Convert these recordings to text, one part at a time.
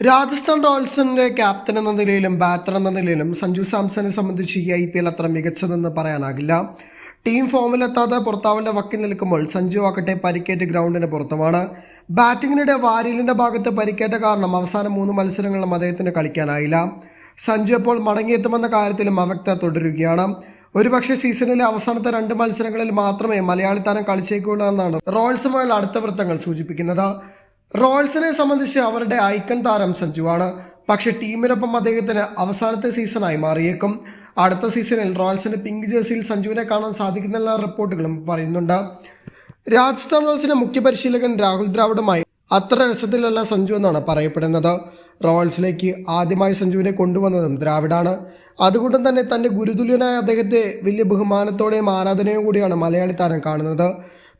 Rajasthan റോയൽസിന്റെ captain എന്ന നിലയിലും batter എന്ന നിലയിലും സഞ്ജു സാംസനെ സംബന്ധിച്ച് ഈ ഐ പി എൽ അത്ര മികച്ചതെന്ന് പറയാനാകില്ല. ടീം ഫോമിലെത്താതെ പുറത്താവിന്റെ വക്കിൽ നിൽക്കുമ്പോൾ സഞ്ജു ആക്കട്ടെ പരിക്കേറ്റ് ഗ്രൗണ്ടിന് പുറത്തുമാണ്. ബാറ്റിങ്ങിനിടെ വാരിലിന്റെ ഭാഗത്ത് പരിക്കേറ്റ കാരണം അവസാന മൂന്ന് മത്സരങ്ങളിലും അദ്ദേഹത്തിന് കളിക്കാനായില്ല. സഞ്ജു ഇപ്പോൾ മടങ്ങിയെത്തുമെന്ന കാര്യത്തിലും അവ്യക്തത തുടരുകയാണ്. ഒരുപക്ഷെ സീസണിലെ അവസാനത്തെ രണ്ട് മത്സരങ്ങളിൽ മാത്രമേ മലയാളി താരം കളിച്ചേക്കുള്ളൂ എന്നാണ് റോയൽസുമായുള്ള അടുത്ത വൃത്തങ്ങൾ സൂചിപ്പിക്കുന്നത്. റോയൽസിനെ സംബന്ധിച്ച് അവരുടെ ഐക്കൺ താരം സഞ്ജുവാണ് പക്ഷെ ടീമിനൊപ്പം അദ്ദേഹത്തിന് അവസാനത്തെ സീസണായി മാറിയേക്കും. അടുത്ത സീസണിൽ റോയൽസിന്റെ പിങ്ക് ജേഴ്സിയിൽ സഞ്ജുവിനെ കാണാൻ സാധിക്കുന്നില്ല റിപ്പോർട്ടുകളും പറയുന്നുണ്ട്. രാജസ്ഥാൻ റോയൽസിന്റെ മുഖ്യ പരിശീലകൻ രാഹുൽ ദ്രാവിഡുമായി അത്ര രസത്തിലല്ല സഞ്ജു എന്നാണ് പറയപ്പെടുന്നത്. റോയൽസിലേക്ക് ആദ്യമായി സഞ്ജുവിനെ കൊണ്ടുവന്നതും ദ്രാവിഡാണ്. അതുകൊണ്ട് തന്നെ തന്റെ ഗുരുതുല്യനായ അദ്ദേഹത്തെ വലിയ ബഹുമാനത്തോടെയും ആരാധനയും കൂടിയാണ് മലയാളി താരം കാണുന്നത്.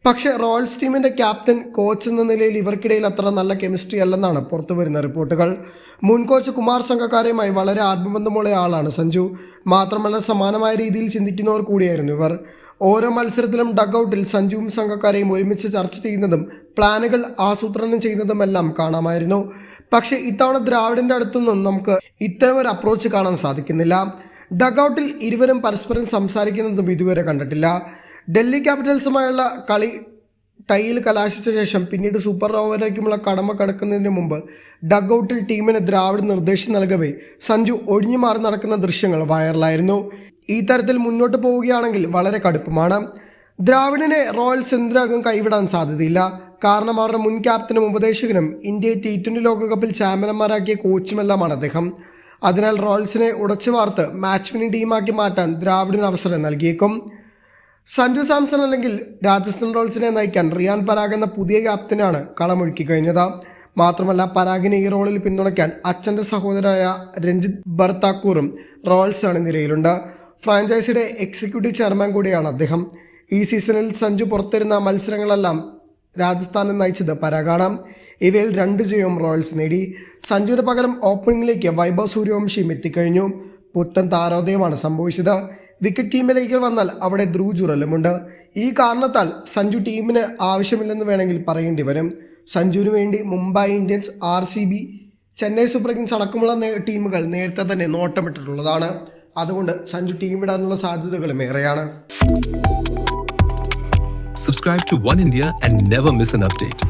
പക്ഷേ റോയൽസ് ടീമിന്റെ ക്യാപ്റ്റൻ കോച്ച് എന്ന നിലയിൽ ഇവർക്കിടയിൽ അത്ര നല്ല കെമിസ്ട്രി അല്ലെന്നാണ് പുറത്തു വരുന്ന റിപ്പോർട്ടുകൾ. മുൻ കോച്ച് കുമാർ സംഘക്കാരുമായി വളരെ ആത്മബന്ധമുള്ള ആളാണ് സഞ്ജു. മാത്രമല്ല സമാനമായ രീതിയിൽ ചിന്തിക്കുന്നവർ കൂടിയായിരുന്നു ഇവർ. ഓരോ മത്സരത്തിലും ഡഗ്ഔട്ടിൽ സഞ്ജുവും സംഘക്കാരെയും ഒരുമിച്ച് ചർച്ച ചെയ്യുന്നതും പ്ലാനുകൾ ആസൂത്രണം ചെയ്യുന്നതുമെല്ലാം കാണാമായിരുന്നു. പക്ഷേ ഇത്തവണ ദ്രാവിഡിന്റെ അടുത്തൊന്നും നമുക്ക് ഇത്തരം ഒരു അപ്രോച്ച് കാണാൻ സാധിക്കുന്നില്ല. ഡഗ്ഔട്ടിൽ ഇരുവരും പരസ്പരം സംസാരിക്കുന്നതും ഇതുവരെ കണ്ടിട്ടില്ല. ഡൽഹി ക്യാപിറ്റൽസുമായുള്ള കളി ടൈയിൽ കലാശിച്ച ശേഷം പിന്നീട് സൂപ്പർ ഓവറിലേക്കുമുള്ള കടമ കടക്കുന്നതിന് മുമ്പ് ഡഗ്ഔട്ടിൽ ടീമിന് ദ്രാവിഡ് നിർദ്ദേശം നൽകവേ. സഞ്ജു ഒഴിഞ്ഞു മാറി നടക്കുന്ന ദൃശ്യങ്ങൾ വൈറലായിരുന്നു. ഈ തരത്തിൽ മുന്നോട്ട് പോവുകയാണെങ്കിൽ വളരെ കടുപ്പമാണ്. ദ്രാവിഡിനെ റോയൽസ് എന്തിനകം കൈവിടാൻ സാധ്യതയില്ല. കാരണം അവരുടെ മുൻ ക്യാപ്റ്റനും ഉപദേശകനും ഇന്ത്യയെ ടി ട്വന്റി ലോകകപ്പിൽ ചാമ്പ്യന്മാരാക്കിയ കോച്ചുമെല്ലാമാണ് അദ്ദേഹം. അതിനാൽ റോയൽസിനെ ഉടച്ചു വാർത്ത് മാച്ച് വിന്നിംഗ് ടീമാക്കി മാറ്റാൻ ദ്രാവിഡിന് അവസരം നൽകിയേക്കും. സഞ്ജു സാംസൺ അല്ലെങ്കിൽ രാജസ്ഥാൻ റോയൽസിനെ നയിക്കാൻ റിയാൻ പരാഗ് എന്ന പുതിയ ക്യാപ്റ്റനാണ് കളമൊഴുക്കി കഴിഞ്ഞത്. മാത്രമല്ല പരാഗിനെ ഈ റോളിൽ പിന്തുണയ്ക്കാൻ അച്ഛന്റെ സഹോദരായ രഞ്ജിത്ത് ബർത്താക്കൂറും റോയൽസാണ് നിരയിലുണ്ട് ഫ്രാഞ്ചൈസിയുടെ എക്സിക്യൂട്ടീവ് ചെയർമാൻ കൂടിയാണ് അദ്ദേഹം. ഈ സീസണിൽ സഞ്ജു പുറത്തിരുന്ന മത്സരങ്ങളെല്ലാം രാജസ്ഥാനെ നയിച്ചത് പരാഗാണ്. ഇവയിൽ രണ്ട് ജയവും റോയൽസ് നേടി. സഞ്ജുവിന് പകരം ഓപ്പണിംഗിലേക്ക് വൈഭവ് സൂര്യവംശിയും എത്തിക്കഴിഞ്ഞു. പുത്തൻ താരോദയമാണ് സംഭവിച്ചത്. വിക്കറ്റ് ടീമിലേക്ക് വന്നാൽ അവിടെ ധ്രുവ് ചുരലുമുണ്ട്. ഈ കാരണത്താൽ സഞ്ജു ടീമിന് ആവശ്യമില്ലെന്ന് വേണമെങ്കിൽ പറയേണ്ടി വരും. സഞ്ജുവിന് വേണ്ടി Mumbai Indians R C B Chennai Super Kings അടക്കമുള്ള ടീമുകൾ നേരത്തെ തന്നെ നോട്ടമിട്ടിട്ടുള്ളതാണ്. അതുകൊണ്ട് സഞ്ജു ടീമിടാനുള്ള സാധ്യതകളും ഏറെയാണ്. Subscribe to One India and never miss an update.